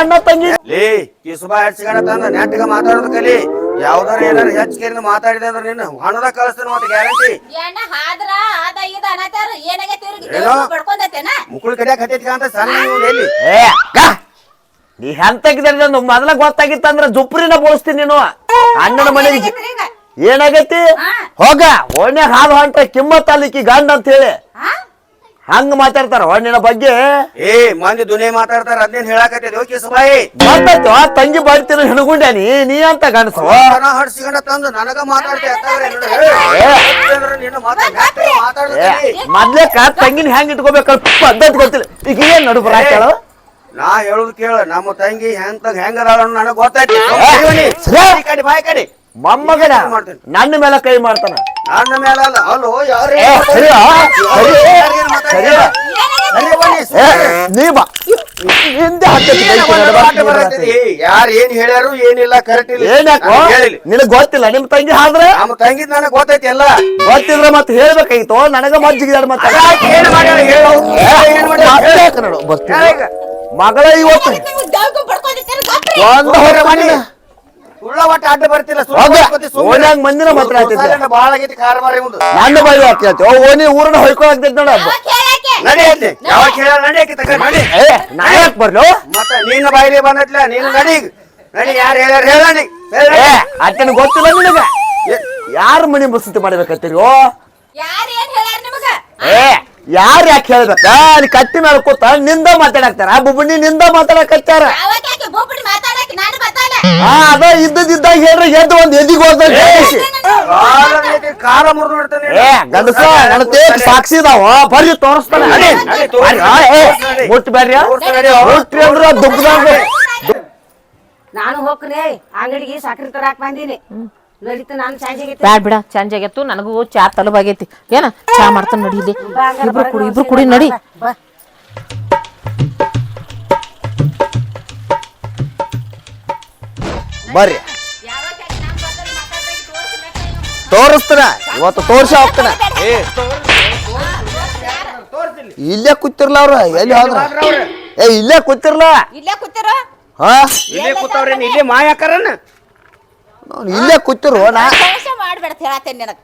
ಅಣ್ಣ ತಂಗಿ. ಲೇ ಕಿಸುಬಾ ಹಡ್ಸ್ಕೊಂಡ ತಂದ ನೆಟ್ಟಗ ಮಾತಾಡೋದು ಕಲಿ ಯಾವ್ದಾರ ಏನಾರ ಹೆಚ್ಚಿಗೆರಿಂದ ಮಾತಾಡಿದೆ ಅಂದ್ರೆ ನೀನು ಹಣದ ಕಳಿಸ್ತಾನ ಮತ್ತೆ ಗ್ಯಾರಂಟಿ ಎಣ್ಣ ಹಾದ್ರ ಅದ ಇದ ಅನ್ನತಾರ ಏನಾಗೈತಿ ಇವ್ರಿಗೆ ಏನೋ? ದೇವ್ರು ಬಡ್ಕೊಂಡೈತೇನ ಮುಕ್ಕಳು ಕಡೆ ಹತ್ತೈತಿ ಅಂತ ಸಣ್ಣ ಇವ್ನು ಎಲ್ಲಿ ಏ ಅಕ್ಕ ನೀ ಹೆಂತಕ್ಕಿದ್ರೆ ಮೊದಲ ಗೊತ್ತಾಗಿತ್ತಂದ್ರ ಜುಪ್ರಿನ ಬೋಳಿಸ್ತೀನಿ ನೀನು ಅಣ್ಣನ ಮನೆಗೆ? ಏನಾಗೈತಿ. ಹೋಗ ಓಣ್ಯಾಗ ಹಾಲು ಹೊಂಟ್ರೆ ಕಿಮ್ಮತ್ ಅಲ್ಲಿಕ್ಕಿ ಗಂಡ ಅಂತ ಹೇಳಿ ಹಾ? ಹಂಗ ಮಾತಾಡ್ತಾರ ಹೊಣ್ಣಿನ ಬಗ್ಗೆ? ಏ ಮಂದಿ ದುನಿಯಾ ಮಾತಾಡ್ತಾರ ಅದ್ನೇನ್ ಹೇಳಕತ್ತೈತಿ ಓಕೆ ಸುಬಾಯಿ ಗೊತ್ತಾಯ್ತು ಆ ತಂಗಿ ಬರ್ತೀನಿ ಹಿಡ್ಕೊಂಡೆ ನೀ ನೀ ಅಂತ ಗಂಡಸು ದನ ಹಡ್ಸ್ಕೊಂಡ ತಂದು ನನಗ ಮಾತಾಡ್ತಿ ಅತ್ತಾವ್ರೆ ನೋಡು. ಏ, ಅಂದ್ರೆ ನೀನು ಮಾತಾಡ್ ನೆಟ್ಟಗ ಮಾತಾಡೋದು. ಏ, ಕಲಿ. ಮೊದ್ಲೇಕ ತಂಗಿನ ಹೆಂಗ್ ಇಟ್ಕೋಬೇಕ ಪದ್ಧತಿ ಗೊತ್ತಿಲ್ಲ. ಈಗ ಏನ್ ನಡು ಬರಾಕೇಳು ನಾ ಹೇಳುದು ಕೇಳ ನಮ್ಮ ತಂಗಿ ಹೆಂಗ್ ಹೆಂಗ ಅದಾಳ ನನಗ ಗೊತ್ತೈತಿ. ಏ, ಸರಿ. ಈ ಕಡೆ ಬಾಯ್ ಕಡೆ. ಮೊಮ್ಮಗನ ನನ್ನ ಮೇಲೆ ಕೈ ಮಾಡ್ತಾನ. ನನ್ನ ಮೇಲೆ ಅಲ್ಲ ಅಲ್ಲೋ ಯಾರು ಏ, ಸರಿ, ಆ, ಸರಿ. ಸರಿ. ನೀ ಬಾ. ಹಿಂದೆ. ಯಾರು ಏನ್ ಹೇಳ್ಯಾರು ಏನಿಲ್ಲ ಕರೆಕ್ಟ್ ಇಲ್ಲ. ನಿನಗ್ ಗೊತ್ತಿಲ್ಲ ನಿಮ್ ತಂಗಿ ಹಾದ್ರೆ? ನಮ್ಮ ತಂಗಿ ನನಗ್ ಗೊತ್ತೈತಿ ಎಲ್ಲ. ಗೊತ್ತಿದ್ರೆ ಮತ್ತೆ ಹೇಳ್ಬೇಕಾಗಿತ್ತು. ನನಗ ಮಜ್ಜಿಗೆ ಮತ್ತೆ. ಏನ್ ಮಾಡ್ಯಾಳ ಹೇಳು. ಏನ್ ಮಾಡ್ಯಾಳ ನೋಡು ಬರ್ತೀನಿ. ಹೇಳು ಈಗ. ಮಗಳ ಇವತ್ತು. ಒಂದು ಹೊರ ಮನೆ ಸುಳ್ಳ ಒಟ್ಟ ಅಡ್ಡ ಬರ್ತಿಲ್ಲ. ಬಾಳ ಆಗೈತಿ ಮುಂದೆ ನನ್ನ ಹಾಕೈತಿ ಓನಿ ಊರನ್ನ ಹೊಯ್ಕೊಳಕ್ತೈತಿ ನೋಡ ಕೇಳ ನಡಿ ನಾ ಯಾಕೆ ಬರ್ಲು? ಮತ್ತ ನಿನ್ನ ಬಾಯಿಲಿ ಬಂದಟ್ಲ ನೀನು ನಡಿ ನಡಿ ಯಾರು ಹೇಳ್ಯಾರ ಹೇಳ ನೀ. ಅಟ್ಟನ ಗೊತ್ತಿಲ್ಲ ನಿನಗ? ಯಾರ ಮನಿ ಮಸೂತಿ ಮಾಡ್ಬೇಕತ್ತೀರಿ ಓ? ಯಾರ್ ಏನ್ ಹೇಳ್ಯಾರ ನಿಮಗ? ಏ ಯಾರ್ ಯಾಕೆ ಹೇಳ್ಬೇಕ? ಅಲ್ಲಿ ಕಟ್ಟಿ ಮೇಲೆ ಕೂತ ನಿಂದ ಮಾತಾಡಕ್ತಾರ ಬುಬ್ಬಣ್ಣಿ ನಿಂದ ಮಾತಾಡಕತ್ತಾರ ಯಾವಾಗ ಯಾಕೆ ಬೋಬಿಡಿ ಮಾತಾಡಕ್ಕೆ ನಾನು ಮಾತಾಡ ಹಾ ಅದ ಇದ್ದದಿದ್ದಾಗ ಹೇಳ್ರಿ ಎದ್ದು ಒಂದ್ ಎದಿಗ್ ಹೋದ ಕಾಲ ಐತಿ, ಕಾಲ ಮುರಿದು ಬಿಡ್ತಾನೆ ಏ ಗಂಡಸ ನನ್ನ ತೇಕ್ ಸಾಕ್ಷಿ ಇದಾವ. ಬರ್ರಿ ತೋರಿಸ್ತಾನೆ. ನಡಿ, ನಡಿ, ತೋರ್ಸು. ನಡಿ. ಮುಟ್ಟು ಬರ್ರಿ ತೋರ್ಸು ನಡಿ. ಮುಟ್ರಿ ಅಂದ್ರ ದುಗ್ಗದಾಗ ನಾನು ಹೋಗ್ರಿ ಅಂಗಡಿಗೆ ಸಕ್ರಿ ತರಾಕ್ ಬಂದೀನಿ. ನಡೀತು ನಾನು ಸಂಜೆಗೆ ಬ್ಯಾಡ್ ಬಿಡ ಚಂಜ್ ಆಗೈತು ನನಗೂ ಚಾ ತಲುಬಾಗೈತಿ ಏನ? ಚಾ ಮಾಡ್ತಾನ ನಡಿ ಇಲ್ಲಿ. ಇಬ್ರು ಕುಡಿ ಇಬ್ರು ಕುಡಿ ನಡಿ. ಬರ್ರಿ. ತೋರಿಸ್ತಾನ ಇವತ್ತು ತೋರ್ಸ ಹೋಗ್ತಾನ. ಇಲ್ಲೇ ಕೂತಿರ್ಲ ಅವ್ರ. ಎಲ್ಲಿ ಹೋದ್ರ? ಏ ಇಲ್ಲೇ ಕೂತಿರ್ಲ. ಇಲ್ಲೇ ಕೂತಿರ? ಹಾ? ಇಲ್ಲೇ ಕೂತವ್ರೇನ್ ಇಲ್ಲೇ ಮಾಯಾಕರನ್? ಇಲ್ಲೇ ಕೂತಿರು ನಾ ಮಾಡ್ಬೇಡ ಹೇಳತ್ತೇನೆ ನಿನಗ.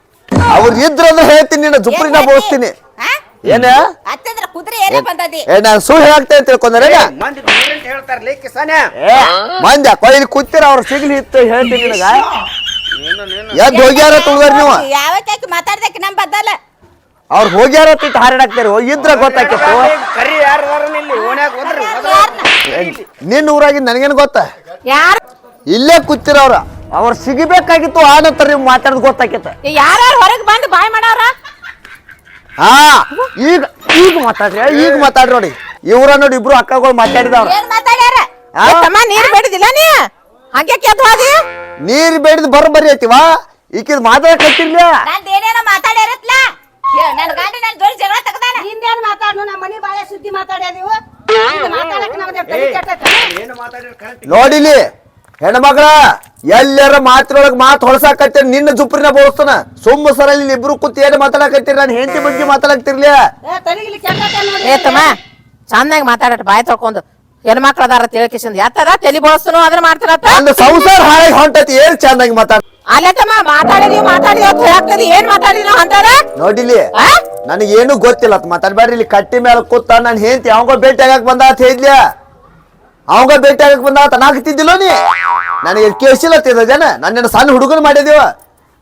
ಅವ್ರ ಇದ್ರಂದ್ರೆ ಹೇಳ್ತೀನಿ ನಿನ್ನ ಜುಪ್ರಿನ ಬೋಸ್ತೀನಿ. ಹಾ? ಏನ? ಅತ್ತಂದ್ರ ಕುದುರೆ ಏನೇ ಬಂದದಿ? ಏ ನಾನು ಸುಳ್ಳು ಹೇಳ್ತೇನೆ ಅಂತ ತಿಳ್ಕೊಂಡ್ರೆ ಮಂದಿ ಅಂತ ಏ ಮಂದ್ಯ ಕೊಯ್ಲಿ ಕೂತಿರ ಅವ್ರ ಸಿಗ್ಲಿ ಇತ್ತು ಹೇಳ್ತೀನಿ ನಿನಗ. ಎದ್ದು ಹೋಗ್ಯಾರ ತುಳ್ದಾರ ನೀವು? ಯಾವಾಗ ಯಾಕೆ ಮಾತಾಡ್ದಕ್ಕೆ ನಮ್ ಬದಲ ಅವ್ರು ಹೋಗ್ಯಾರ ತಿಟ್ಟು ಹಾರಾಡಾಕ್ತಾರ ಇದ್ರ ಗೊತ್ತಾಕಿತ್ತು ಕರಿ ಯಾರು ಇಲ್ಲಿ? ಓಣ್ಯಾಗ ಹೋದ್ರಿ ಹೋದ್ರ. ನಿನ್ನ ಊರಾಗಿಂದ ನನಗೇನು ಗೊತ್ತ? ಯಾರು? ಇಲ್ಲೇ ಕೂತಿರ ಅವ್ರ ಅವ್ರು ಸಿಗಬೇಕಾಗಿತ್ತು ಆನಂತರ ನಂತರ ನೀವು ಮಾತಾಡೋದು ಗೊತ್ತಾಕಿತ್ತು ಯಾರ್ಯಾರು ಹೊರಗೆ ಬಂದು ಬಾಯ್ ಮಾಡಾರ ಹಾ ಈಗ ಈಗ ಮಾತಾಡ್ರಿ ಈಗ ಮಾತಾಡ್ರಿ ನೋಡಿ. ಇವ್ರ ನೋಡಿ ಇಬ್ರು ಅಕ್ಕಗಳು ಮಾತಾಡಿದವ್ರ. ಏನ್ ಮಾತಾಡ್ಯಾರ? ಆ? ತಮ್ಮ ನೀರ್ ಬೇಡದಿಲ್ಲ ನೀ? ಹಂಗೆ ಕೆದ್ದು ಹೋದಿ? ನೀರ್ ಬೇಡಿದ್ ಬರೋಬ್ಬರಿ ಐತಿವ ಈಕಿದ್ ಮಾತಾಡಕತ್ತಿರ್ಲ ನಂದ್ ಏನೇನೋ ಮಾತಾಡ್ಯಾರತ್ಲ? ನನ್ ಗಂಡ ನನ್ ಜೋಡಿ ಜಗಳ ತಗದಾನ. ಹಿಂದೇನ್ ಮಾತಾಡ್ನು? ನಮ್ಮ ಮನಿ ಬಾಳೆ ಸುದ್ದಿ ಮಾತಾಡ್ಯಾದ ನೀವು? ಮಾತಾಡಕ್ ನಮ್ಗೆ ತಲೆ. ಏನು ಮಾತಾಡಿರ್ ಕರೆಕ್ಟ್ ನೋಡಿಲಿ ಹೆಣ್ಮಗಳ ಎಲ್ಲರ ಮಾತಿನೊಳಗ್ ಮಾತು ಹೊಳಸಾಕತ್ತೀರಿ ನಿನ್ನ ಜುಪ್ರಿನ ಬೋಸ್ತನ ಸುಮ್ಮ ಸರ ಇಲ್ಲಿ ಇಬ್ರು ಕೂತಿ ಏನು ಮಾತಾಡಕತ್ತೀರಿ? ನಾನು ಹೆಂಡತಿ ಬಗ್ಗೆ ಮಾತಾಡಕ್ತಿರ್ಲಿ. ಏ ತಮ್ಮ ಚಂದಾಗಿ ಮಾತಾಡಟ್ ಬಾಯ್ ತೊಳ್ಕೊಂಡು. ಹೆಣ್ಮಕ್ಳು ಅದಾರ ತಿಳ್ಕಿಸಿಂದ ಯಾತದ ತಲಿ ಬೋಸ್ತನು ಅದ್ರ ಮಾಡ್ತಾರತ್ತ ನನ್ನ ಸಂಸಾರ ಹಾಳಾಗಿ ಹೊಂಟತಿ ಏನ್ ಚಂದಾಗಿ ಮಾತಾಡ ಅಲ್ಲೇ ತಮ್ಮ ಮಾತಾಡಿದೀವಿ ಮಾತಾಡಿದೀವಿ ಅಂತ ಹೇಳಾಕ್ತದಿ ಏನ್ ನಾವು ಅಂತಾರ? ನೋಡಿಲಿ ಆ? ನನಗೇನು ಗೊತ್ತಿಲ್ಲ ಅತ್ ಮಾತಾಡ್ಬೇಡ್ರಿ ಇಲ್ಲಿ ಕಟ್ಟಿ ಮೇಲೆ ಕೂತ ನಾನು ಹೆಂಡತಿ ಯಾವಾಗ ಭೇಟಿ ಆಗಕ್ ಬಂದ ಅಂತ ಅವಂಗ ಭೇಟಿ ಆಗಕ್ ಬಂದ ಅಂತ ನಾಕತಿದ್ದಿಲ್ಲ ನೀ? ನನಗೆ ಕೇಳಿಸಿಲ್ಲ ತಿದ ಜನ. ನನ್ನ ಸಣ್ಣ ಹುಡುಗನ ಮಾಡಿದೀವ.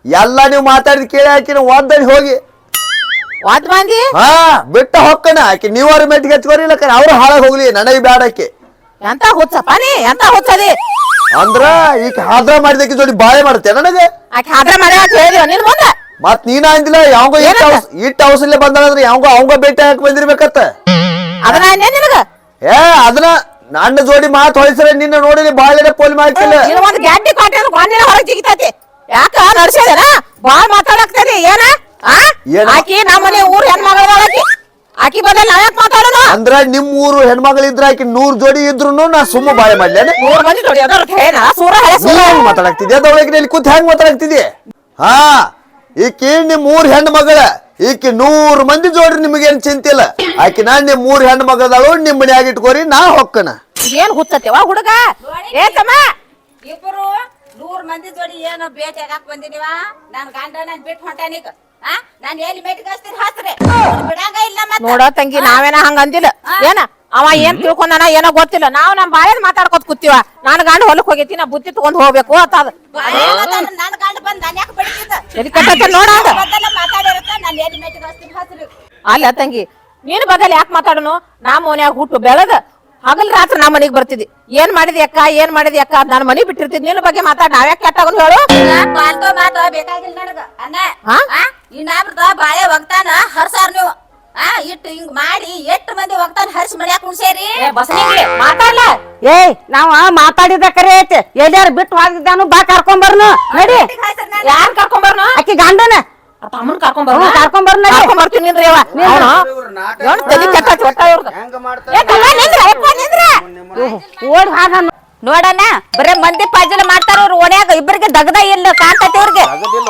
ಎಲ್ಲ ನೀವು ಮಾತಾಡಿದ ಕೇಳಿ ಹಾಕಿ ಒಂದಲ್ಲಿ ಹೋಗಿ. ಒದ್ ಮಂದಿ ಹಾ ಬಿಟ್ಟ ಹೊಕ್ಕನ ಆಕಿ ನೀವಾರ ಮೆಟ್ಟಿಗೆ ಹಚ್ಕೋರಿಲ್ಲ ಅವ್ರು ಹಾಳಾಗಿ ಹೋಗ್ಲಿ ನನಗೆ ಬ್ಯಾಡ ಆಕಿ. ಎಂತ ಹುಚ್ಚಪ್ಪ ನೀ? ಎಂತ ಹುಚ್ಚದಿ? ಅಂದ್ರ ಈಗ ಹಾದ್ರ ಮಾಡಿದಕ್ಕೆ ಜೋಡಿ ಬಾಳೆ ಮಾಡುತ್ತೆ ನನಗೆ. ಆಕೆ ಹಾದ್ರ ಮಾಡ್ಯಾಳ ಅಂತ ಹೇಳಿದಿವ ನಿನ್ ಮುಂದೆ? ಮತ್ ನೀನ ಅಂದಿಲ್ಲ ಯಾವಂಗ ಇಟ್ಟ ಔಸ್- ಇಟ್ಟ ಔಷಧಿ ಬಂದಾಳಂದ್ರೆ ಯಾವಂಗ ಅವಂಗ ಭೇಟಿ ಹಾಕಿ ಬಂದಿರ್ಬೇಕತ್ತ ಅದನ್ನ ನಿನಗ? ಏ ಅದನ್ನ ನನ್ನ ಜೋಡಿ ಮಾತು ಹೊಳಿಸ್ರೆ ನಿನ್ನ ನೋಡಿದ್ರೆ ಬಾಳೆ ಪೋಲಿ ಮಾಡ್ತಿಲ್ಲ. ಒಂದ್ ಗ್ಯಾಟ್ಟಿ ಕೊಟ್ಟೆ ಅಂದ್ರೆ ಗೊಂದಿನ ಹೊರಗೆ ಜಿಗಿತೈತಿ. ಯಾಕ ನಡ್ಸೇದನ ಬಾಳ್ ಮಾತಾಡಕ್ತದೆ ಏನ? ಆ? ಏನ? ಆಕಿ ನಮ್ಮನೆ ಊರ್ ಹೆಣ್ಮಗಳ ಆಕಿ. ಆಕಿ ಬದಲ್ ನಾವ್ ಯಾಕೆ ಮಾತಾಡೋಣ ಅಂದ್ರ ನಿಮ್ ಊರು ಹೆಣ್ಮಗಳಿದ್ರ ಆಕಿ ನೂರ್ ಜೋಡಿ ಇದ್ರು ನಾ ಸುಮ್ಮ ಬಾಳೆ ಮಾಡ್ಲೇನೆ ಮೂರ್ ಮಂದಿ ನೋಡಿ ಅದರ್ಥ ಹೇಳ ಸೂರ ಹಳೆ ನೀ ಸೂರ ಹೆಂಗ್ ಮಾತಾಡಕ್ತಿದ್ಯ? ಅದ್ರೊಳಗೆ ಇಲ್ಲಿ ಕೂತ್ ಹೆಂಗ್ ಮಾತಾಡಕ್ತಿದ್ಯ? ಹಾ ಈಕಿ ನಿಮ್ ಊರ್ ಹೆಣ್ಮಗಳ. ಮಗಳ ಈಕಿ ನೂರು ಮಂದಿ ಜೋಡ್ರಿ ನಿಮಗೇನ್ ಚಿಂತೆ ಇಲ್ಲ. ಆಕಿ ನಾನ್ ನಿಮ್ ಮೂರ್ ಹೆಣ್ಣು ಮಗಳದಾಳು ನಿಮ್ಮ ಮನ್ಯಾಗ ಇಟ್ಕೋರಿ ನಾ ಹೊಕ್ಕನ. ಏನ್ ವಾ ಹುಡುಗ? ಏ ತಮ್ಮ? ಇಬ್ಬರು ನೂರ್ ಮಂದಿ ಜೋಡಿ ಏನು ಭೇಟಿ ಆಗಾಕ್ ಬಂದಿನಿವಾ ನನ್ ಗಂಡ ನನ್ ಬಿಟ್ಟು ಹೊಂಟಾನೀಗ ನಾನ್ ಎಲ್ಲಿ ಮೇಟ್ ಕಳಿಸ್ತೀನಿ? ಹಾಸ್ರೆ ಬಿಡಂಗ ಇಲ್ಲ ಮತ್ತ? ನೋಡ ತಂಗಿ ನಾವೇನ ಹಂಗ ಅಂದಿಲ್ಲ. ಏನ? ಅವ ಏನ್ ತಿಳ್ಕೊಂಡನ ಏನೋ ಗೊತ್ತಿಲ್ಲ. ನಾವ್ ನಮ್ ಬಾಯ್ ಮಾತಾಡ್ಕೊತ ಕೂತೀವ. ನಾನ್ ಗಂಡ ಹೊಲಕ್ ಹೋಗೈತಿ ನಾ ಬುತ್ತಿ ತಗೊಂಡ್ ಹೋಗ್ಬೇಕು ಅಂತ ಅದ. ಬಾಳೆ ಮಾತಾಡ ನನ್ ಗಂಡ ಬಂದ್ ನನ್ ಯಾಕೆ ಬಿಡ್ತಿದ್ದ ಎಲ್ಲಿ ಕಟ್ಟತ್ತ ನೋಡ ಅದ? ಮೊದಲ ಮಾತಾಡಿರತ್ತ? ನಾನ್ ಎಲ್ಲಿ ಮೇಟ್ ಕಳಿಸ್ತೀನಿ? ಹಾಸ್ರಿ ಅಲ್ಲ ತಂಗಿ ನೀನ್ ಬದಲ್ ಯಾಕೆ ಮಾತಾಡನು? ನಾ ಮನ್ಯಾಗ ಹುಟ್ಟು ಬೆಳದ. ಹಗಲ್ ರಾತ್ರಿ ನಾ ಮನಿಗ್ ಬರ್ತಿದ್ದಿ. ಏನ್ ಮಾಡಿದಿ ಅಕ್ಕ? ಏನ್ ಮಾಡಿದಿ ಅಕ್ಕ? ನಾನು ಮನಿ ಬಿಟ್ಟಿರ್ತಿದ್. ನಿನ್ನ ಬಗ್ಗೆ ಮಾತಾಡ್ ನಾವ್ಯಾಕೆ ಕೆಟ್ಟ ಹೇಳು. ಪಾಲ್ತೋ ಮಾತು ಬೇಕಾಗಿಲ್ಲ ನನಗ. ಅಣ್ಣ ಹಾ? ಇನ್ನಾಬ್ರದ ಬಾಳೆ ಒಗ್ತಾನ ಹರ್ಸಾರ್ ನೀವು. ಆ ಇಟ್ಟು ಹಿಂಗ್ ಮಾಡಿ ಎಷ್ಟ್ ಮಂದಿ ಒಗ್ತಾನ ಹರ್ಸಿ ಮನ್ಯಾಗ ಕುಣ್ಸೇರಿ ಬಸನಿಗೆ ಮಾತಾಡ್ಲ. ಏಯ್ ನಾವ್ ಮಾತಾಡಿದ ಕರೆ ಐತೆ. ಎಲ್ಲಾರು ಬಿಟ್ಟು ಹೋಗಿದ್ದಾನು ಬಾ ಕರ್ಕೊಂಬರ್ನು ನಡಿ. ಯಾರ್ ಕರ್ಕೊಂಬರ್ನು ಅಕ್ಕಿ ಗಂಡನ. ತಮ್ಮನ್ ಒಟ್ಟ. ಹೆಂಗ. ಓಡ್ ಹಾದ ನೋಡಣ್ಣ ಬರೇ ಮಂದಿ ಪಾಜಲ ಮಾಡ್ತಾರ ಅವ್ರು ಓಣ್ಯಾಗ. ಇಬ್ಬರಿಗೆ ದಗದ ಇಲ್ಲ ಕಾಣ್ತತಿ ಅವ್ರಿಗೆ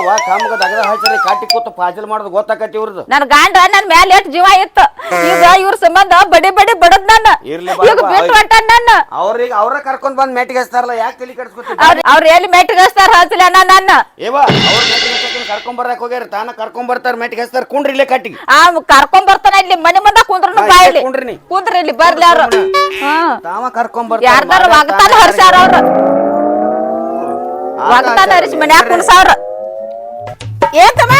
ವಾ ಕಾಮಗ ದಗದ ಹಾಯ್ಸರಿ ಕಾಟಿ ಕೂತ ಪಾಜಲ್ ಮಾಡೋದು ಗೊತ್ತಾಕತಿ ಇವ್ರದ್ದು ನನ್ ಗಂಡ ನನ್ ಮ್ಯಾಲ ಎಷ್ಟ್ ಜೀವ ಇತ್ತು. ಈಗ ಇವ್ರ ಸಂಬಂಧ ಬಡಿ ಬಡಿ ಬಡದ್ ಈಗ ಬಿಟ್ಟು ನನ್ನ. ಅವ್ರಿಗೆ ಅವ್ರ ಕರ್ಕೊಂಡ್ ಬಂದ್ ಮೆಟ್ಟಿಗೆ ಹಚ್ತಾರಲ್ಲ ಯಾಕೆ ತಲೆ ಅವ್ರ ಅವ್ರ ಎಲ್ಲಿ ಹಚ್ಚಲ ನನ್ನ. ಏವ ಅವ್ರ ಮೆಟ್ಟಿಗೆ ಹಚ್ಚಕ್ಕೆ ಕರ್ಕೊಂಡ್ ಬರಕ್ ಹೋಗ್ಯಾರ ತಾನ ಕರ್ಕೊಂಡ್ ಬರ್ತಾರ ಮೆಟ್ಟಿಗೆ ಹಚ್ತಾರ ಕುಂಡ್ರಿ ಇಲ್ಲೇ ಕಟ್ಟಿಗೆ. ಆ ಕರ್ಕೊಂಡ್ ಬರ್ತಾನ ಇಲ್ಲಿ ಮನೆ ಮುಂದ ಕುಂದ್ರನು ಹಾ, ಬಾ ಇಲ್ಲಿ ಕುಂಡ್ರಿ ನೀ. ಕುಂದ್ರಿ ಇಲ್ಲಿ ಬರ್ಲಿ ಅವ್ರು. ಹಾ. ತಾವ ಕರ್ಕೊಂಡ್ ಯಾರ್ದಾರ ಒಗತಾನ ಹರ್ಸ್ಯಾರ ಅವ್ರು. ಒಗತಾನ ಹರಿಸಿ ಮನ್ಯಾಗ ಕುಣ್ಸಾವ್ರ. ಏ ತಮ್ಮ?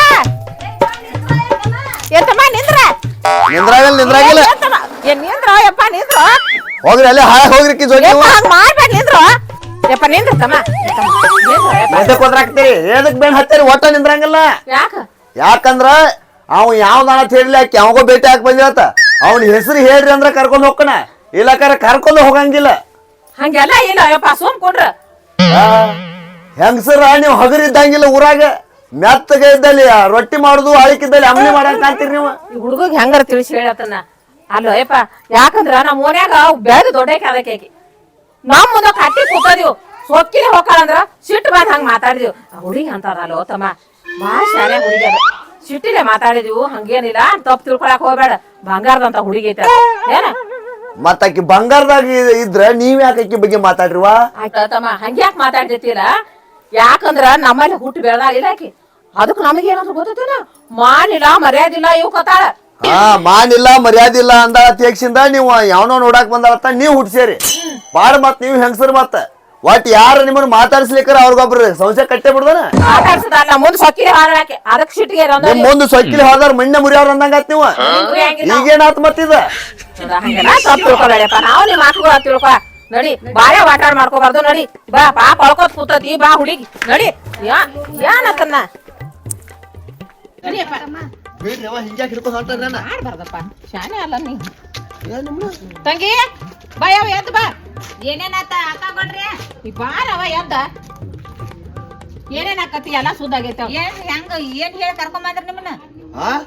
ಏ ತಮ್ಮ ನಿಂದ್ರ? ನಿಂದ್ರಾಗಲ್ಲ ನಿಂದ್ರಾಗಿಲ್ಲ. ಏ ತಮ್ಮ, ನಿಂದ್ರ ಯಪ್ಪ ನಿಂದ್ರ ಹೋಗ್ರಿ ಅಲ್ಲೇ ಹಾಯ್ ಹೋಗ್ರಿ ಜೋಡಿ ಯಪ್ಪ ಹಂಗ್ ಮಾಡ್ಬೇಡ ನಿಂದ್ರ ಯಪ್ಪ ನಿಂದ್ರ ತಮ್ಮ. ಏ ತಮ್ಮ, ನಿಂದ್ರ ಯಪ್ಪ. ಎದಕ್ ಹೋದ್ರಾಕ್ತೀರಿ ಬೇನ್ ಹತ್ತೀರಿ? ಒಟ್ಟ ನಿಂದ್ರಂಗಿಲ್ಲ. ಯಾಕ? ಯಾಕಂದ್ರ ಅವ್ ಯಾವ ನಾಳ ಹೇಳಲಿ ಆಕಿ ಅವಂಗ ಭೇಟಿ ಹಾಕಿ ಬಂದಿರತ್ತ. ಅವನ ಹೆಸರು ಹೇಳ್ರಿ ಅಂದ್ರ ಕರ್ಕೊಂಡ್ ಹೋಗ್ಕಣ. ಇಲ್ಲಕಾರ ಕರ್ಕೊಂಡು ಹೋಗಂಗಿಲ್ಲ. ಹಂಗೆಲ್ಲ ಇಲ್ಲ ಯಪ್ಪ ಸುಮ್ ಕೊಡ್ರ. ಹೆಂಗಸರ ನೀವು ಹಗರಿದ್ದಂಗಿಲ್ಲ ಊರಾಗ? ಮೆತ್ತಗೆ ಇದ್ದಲ್ಲಿ ರೊಟ್ಟಿ ಮಾಡುದು ಅಳಿಕಿದ್ದಲ್ಲಿ ಅಮ್ಮಿ ಮಾಡಕ್ ಅಂತೀರಿ ನೀವು? ಈ ಹುಡುಗಗ್ ಹೆಂಗಾರ ತಿಳಿಸಿ ಹೇಳತ್ತನ ಅಲ್ಲೋ ಯಪ್ಪ ಯಾಕಂದ್ರ ನಮ್ಮ ಮನ್ಯಾಗ ಬೆಳೆದು ದೊಡ್ಡಕ್ಕೆ ಅದಕ್ಕೆ ಆಕಿ. ನಮ್ ಮುಂದ ಕಟ್ಟಿ ಕೂತದಿವ್. ಸೊಕ್ಕಿನ ಹೋಗ್ಕಳಂದ್ರ ಸಿಟ್ಟು ಬಂದ್ ಹಂಗ ಮಾತಾಡಿದ್ವಿ. ಹುಡುಗಿ ಅಂತಾರಲ್ಲೋ ತಮ್ಮ. ಭಾಳ ಶಾಲೆ ಹುಡುಗಿ ಅದ. ಸಿಟ್ಟಿಲೆ ಮಾತಾಡಿದ್ವು ಹಂಗೇನಿಲ್ಲ ತಪ್ಪು ತಿಳ್ಕೊಳಕ್ ಹೋಗ್ಬೇಡ. ಬಂಗಾರದಂತ ಹುಡುಗಿ ಐತೆ. ಏನ? ಮತ್ತ ಆಕಿ ಬಂಗಾರದಾಗ ಇದ್ರೆ ಇದ್ರ ನೀವ್ ಯಾಕೆ ಆಕಿ ಬಗ್ಗೆ ಮಾತಾಡ್ರಿವಾ? ಆಯ್ತಾ ತಮ್ಮ ಹಂಗ್ಯಾಕ್ ಮಾತಾಡ್ತಿರ್ತೀರ ಯಾಕಂದ್ರ ನಮ್ಮಲ್ಲಿ ಹುಟ್ಟು ಬೆಳೆದಾಳಿಲ್ಲ ಆಕಿ. ಅದಕ್ಕೆ ನಮಗೇನಾದ್ರು ಗೊತ್ತೈತೇನ? ಮಾನಿಲ್ಲ ಮರ್ಯಾದಿಲ್ಲ ಇವ್ ಕತಾಳ ಹಾ ಮಾನಿಲ್ಲ ಮರ್ಯಾದಿಲ್ಲ ಅಂದ ತೇಕ್ಷಿಂದ ನೀವು ಯಾವನೋ ನೋಡಾಕ್ ಬಂದಾಳತ್ತ ನೀವ್ ಹುಟ್ಸೇರಿ ಬಾಳ ಮತ್ ನೀವ್ ಹೆಂಗಸರ್ ಮತ್ತ ಒಟ್ ಯಾರ ನಿಮ್ಮನ್ನ ಮಾತಾಡ್ಸ್ಲಿಕ್ಕರ ಅವ್ರಿಗೊಬ್ರು ಸಂಶಯ ಕಟ್ಟೆ ಬಿಡ್ದಾನ? ಮಾತಾಡ್ಸದಲ್ಲ ಮುಂದ್ ಸೊಕ್ಕಿಲೆ ಹಾಡಾಕೆ ಅದಕ್ಕೆ ಸಿಟ್ಟಿಗೆ ನಿಮ್ ಮುಂದ್ ಸೊಕ್ಕಿಲಿ ಹೋದಾರ ಮಣ್ಣೆ ಮುರಿಯವ್ರ ಅಂದಂಗಾತ್ ನೀವು. ಈಗೇನಾತ್ ಮತ್ತಿದ ನಾವು ನಿಮ್ಮ ಮಾತುಗಳ ತಿಳ್ಕೊ. ನಡಿ ಬಾಳೆ ವಾಟಾಡ್ ಮಾಡ್ಕೋಬಾರ್ದು ನಡಿ. ಬಾ ಬಾ ಪಳ್ಕೋತ್ ಕೂತತಿ ಬಾ ಹುಡುಗಿ. ನಡಿ. ಯಾ ಹೊಂಟಾರ ಮಾಡ್ಬಾರ್ದಪ್ಪ. ಶಾನೆ ಅಲ್ಲ ನೀ. ತಂಗಿ ಬಾ ಯಾವ ಎದ್ದು ಬಾ. ಏನೇನಾತ ಹಾಕೊಂಡ್ರಿ ಈ ಬಾರವ ಎದ್ದ. ಏನೇನ್ ಆಕತಿ ಎಲ್ಲ ಸುದ್ದಾಗೈತೆ ಏನ್ ಹೆಂಗ ಏನ್ ಹೇಳಿ ಕರ್ಕೊಂಡ್ ಬಂದ್ರಿ ನಿಮ್ಮನ್ನ?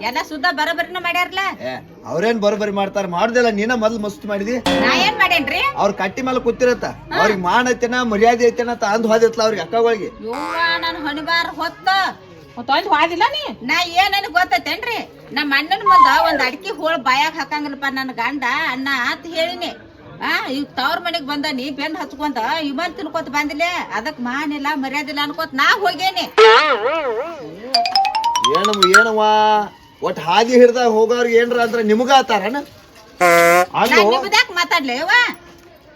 ಎಲ್ಲ ಸುದ್ದ ಬರಬರಿನ ಮಾಡ್ಯಾರಲ್ಲ ಅವ್ರೇನ್ ಬರೋಬರಿ ಮಾಡ್ತಾರ? ಮಾಡುದಿಲ್ಲ ನೀನ ಮೊದ್ಲು ಮಸ್ತ್ ಮಾಡಿದಿ. ನಾ ಏನ್ ಮಾಡೇನ್ರಿ? ಅವ್ರ ಕಟ್ಟಿ ಮೇಲೆ ಕೂತಿರತ್ತ. ಅವ್ರಿಗೆ ಮಾನ ಐತೆನ ಮರ್ಯಾದೆ ಐತೆನ ಅಂತ ಅಂದ್ ಹೋದಿತ್ಲ ಅವ್ರಿಗೆ ಅಕ್ಕಗಳಿಗೆ. ಯವ್ವ ನನ್ ಹೊಣಿಬಾರ ಹೊತ್ತ. ತೊಂದ್ ಹಾದಿಲ್ಲ ನೀ? ನಾ ಏನನ್ ಗೊತ್ತೈತೇನ್ರಿ? ನಮ್ಮ ಅಣ್ಣನ ಮುಂದ ಒಂದ್ ಅಡಿಕೆ ಹೋಳ್ ಬಾಯಾಗ ಹಾಕಂಗಿಲ್ಲಪ್ಪ ನನ್ನ ಗಂಡ ಅಣ್ಣ ಅಂತ ಹೇಳಿನಿ. ಆ ಈಗ ತವ್ರ ಮನೆಗ್ ನೀ ಬೆನ್ ಹಚ್ಕೊಂತ ಇಮನ್ ತಿನ್ಕೊತ ಬಂದಿಲ್ಲ ಅದಕ್ ಮಾನಿಲ್ಲ ಮರ್ಯಾದಿಲ್ಲ ಅನ್ಕೋತ ನಾ ಹೋಗೇನಿ. ಏನಮ್ಮ ಏನವ್ವ? ಒಟ್ ಹಾದಿ ಹಿಡ್ದಾಗ ಹೋಗೋರ್ಗೆ ಏನ್ರ ಅಂದ್ರ ನಿಮಗ ಆತಾರನ? ಅಲ್ಲೋ? ನಿಮ್ದ್ಯಾಕ್ ಮಾತಾಡ್ಲಿ ಯವ್ವ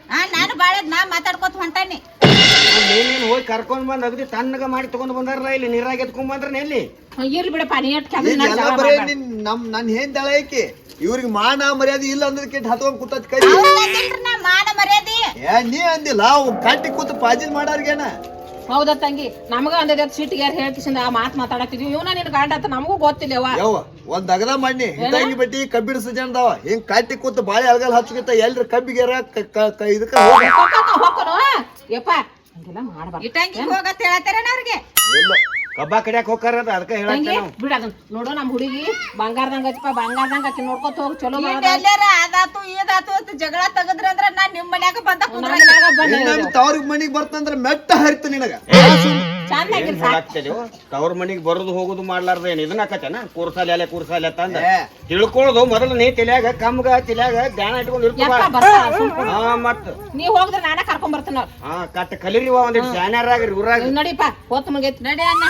ಆ ನಾನು ಬಾಳದ್ ನಾ ಮಾತಾಡ್ಕೊತ ಹೊಂಟಾನಿ. ನೀನೇನ್ ಹೋಗಿ ಕರ್ಕೊಂಡ್ ಬಂದ್ ಅಗದಿ ತಣ್ಣಗ ಮಾಡಿ ತಗೊಂಡ್ ಬಂದಾರಲ್ಲ ಇಲ್ಲಿ ನೀರಾಗ ಎತ್ಕೊಂಡ್ ಬಂದ್ರ ಎಲ್ಲಿ? ಇರ್ಲಿ ಬಿಡಪ್ಪ ನೀ ಎಷ್ಟ್ ಈಗ ಎಲ್ಲ ಬರೇ ನಿನ್ ನಮ್ ನನ್ ಏನ್ ದಳ ಐಕಿ. ಇವ್ರಿಗೆ ಮಾನ ಮರ್ಯಾದೆ ಇಲ್ಲ ಅಂದ್ರೆ ಕೆಟ್ಟ ಹತ್ಕೊಂಡ್ ಕೂತತ್ ಕೈ. ನಾ ಮಾನ ಮರ್ಯಾದಿ. ಏ ನೀ ಅಂದಿಲ್ಲ ಅವ್ ಕಟ್ಟಿ ಕೂತು ಪಾಜಿಲ್ ಮಾಡಾರ್ಗೇನ. ಹೌದಾ ತಂಗಿ ನಮಗ ಅಂದ್ರೆ ಸಿಟ್ಟಿಗೆ ಯಾರು ಹೇಳ್ಕಿಸಿಂದ ಆ ಮಾತು ಮಾತಾಡತ್ತಿದ್ವಿ ಇವನ ನಿನ್ ಗಾಂಡ ಅಂತ ನಮಗೂ ಗೊತ್ತಿಲ್ಲವ ಒಂದ್ ಅಗದ ಮಣ್ಣಿ ಹಿಂದಂಗಿ ಬಿಟ್ಟಿ ಕಬ್ಬಿಡ ಸಜ್ಜನದವ ಹಿಂಗ್ ಕಾಟಿ ಕೂತು ಬಾಳೆ ಅಳಗಲ್ ಹಚ್ಚಿಗಿತ್ತ ಎಲ್ರ ಕಬ್ಬಿಗೆರ ಇದಕ್ಕ ಹೋಗ. ಹೋಗ್ಕೊನು ಯಪ್ಪ ಹಂಗೆಲ್ಲ ಮಾಡ್ಬಾರ್ದು ಇಟ್ಟಂಗಿ ಹೋಗತ್ತೆ ಹೇಳ್ತಾರೇನ ಅವ್ರಿಗೆ ಇಲ್ಲ ಕಬ್ಬ ಕಡಿಯಾಕ ಹೋಗ್ತಾರ ಅದಕ್ಕೆ ತಂಗಿ ಹೇಳತ್ತೇನೆ ಬಿಡ ಅದನ್ನ. ನೋಡು ನಮ್ ಹುಡುಗಿ ಬಂಗಾರದಂಗ ಹಚ್ಚಪ್ಪ ಬಂಗಾರದಂಗ ಆಕಿ ನೋಡ್ಕೊತ ಹೋಗಿ ಚಲೋ ಎಲ್ಲಾರ ಅದಾತು ಇದಾತು ಅಂತ ಜಗಳ ತೆಗದ್ರ ಅಂದ್ರ ನಾನ್ ನಿಮ್ ಮನ್ಯಾಗ ಬಂದ ಕುಂದ್ರ ಇನ್ನೊಮ್ಮೆ ತವ್ರ ಮನಿಗ್ ಬರ್ತಂದ್ರ ಮೆಟ್ಟ ಹರಿತು ನಿನಗ. ತವ್ರ ಮನಿಗ್ ಬರೋದು ಹೋಗುದು ಮಾಡ್ಲಾರ್ದ ಏನ್ ಇದನ್ನ ಹಾಕತ್ತೇನ ಕೂರ್ಸಾಲೆ ಅಲೆ ಕೂರ್ಸಾಲೆ ತಂದ. ತಿಳ್ಕೊಳ್ಳೋದು ಮೊದಲು ನೀ ತಿಳಿಯಾಗ ಕಮ್ಗ ತಿಳಿಯಾಗ ಧ್ಯಾನ ಇಟ್ಕೊಂಡು ಇರ್ತವ. ಹಾ ಮತ್ ನೀ ಹೋಗಿದ್ರೆ ನಾನ ಕರ್ಕೊಂಡ್ ಬರ್ತೀನಿ ಹಾ ಕಟ್ ಕಲೀರಿವ ಒಂದಿಟ್ಟು ಶಾನ್ಯಾರಾಗ್ರಿ ಊರಾಗ ನೋಡಿಪ್ಪ ಹೋತ್ ಮುಗೈತಿ. ನಡಿ ಅಣ್ಣ.